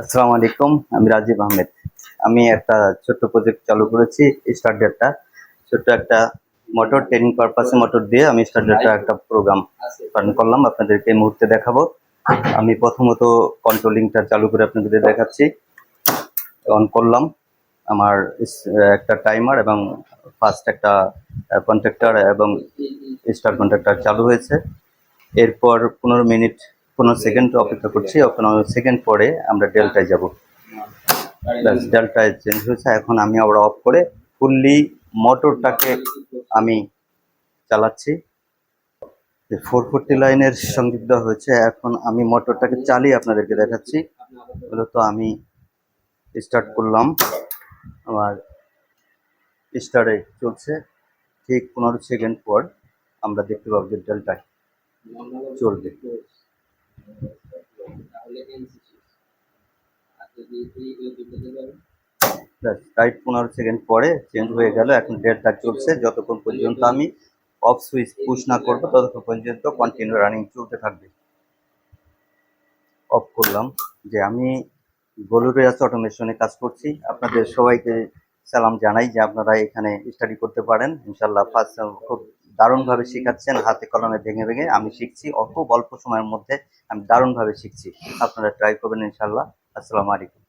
আসসালামু আলাইকুম, আমি রাজীব আহমেদ। আমি একটা ছোট্ট প্রজেক্ট চালু করেছি স্টার ডেটটা ছোট্ট একটা মোটর ট্রেনিং পারপাসে মোটর দিয়ে আমি স্টার ডেটটা একটা প্রোগ্রাম রান করলাম, আপনাদেরকে এই মুহূর্তে দেখাবো। আমি প্রথমত কন্ট্রোলিংটা চালু করে আপনাদের দেখাচ্ছি। অন করলাম, আমার একটা টাইমার এবং ফার্স্ট একটা কন্ট্রাক্টর এবং স্টার কন্ট্রাক্টর চালু হয়েছে। এরপর পনেরো মিনিট পনেরো সেকেন্ড অপেক্ষা করছি পনেরো সেকেন্ড পরে আমরা ডেল্টায় যাব। ব্যাস ডেল্টায় চেঞ্জ হয়েছে, এখন আমি আবার অফ করে ফুললি মোটরটাকে আমি চালাচ্ছি। ফোর ফোরটি লাইনের সংযুক্ত হয়েছে, এখন আমি মোটরটাকে চালিয়ে আপনাদেরকে দেখাচ্ছি। মূলত আমি স্টার্ট করলাম। আমার স্টারে চলছে, ঠিক পনেরো সেকেন্ড পর আমরা দেখতে পাবো যে ডেল্টায় চলবে। ব্যাস পনেরো সেকেন্ড পরে চেঞ্জ হয়ে গেল, এখন ডেটটা চলছে, যতক্ষণ পর্যন্ত আমি অফ সুইচ পুশ না করব, ততক্ষণ পর্যন্ত কন্টিনিউ রানিং চলতে থাকবে। অফ করলাম যে আমি গলুরিয়াস অটোমেশনে কাজ করছি। আপনাদের সবাইকে সালাম জানাই যে আপনারা এখানে স্টাডি করতে পারেন। ইনশাল্লাহ ফার্স্ট খুব দারুণভাবে শেখাচ্ছেন, হাতে কলমে ভেঙে ভেঙে আমি শিখছি, অল্প অল্প সময়ের মধ্যে আমি দারুণভাবে শিখছি। আপনারা ট্রাই করবেন ইনশাল্লাহ আসসালামু আলাইকুম।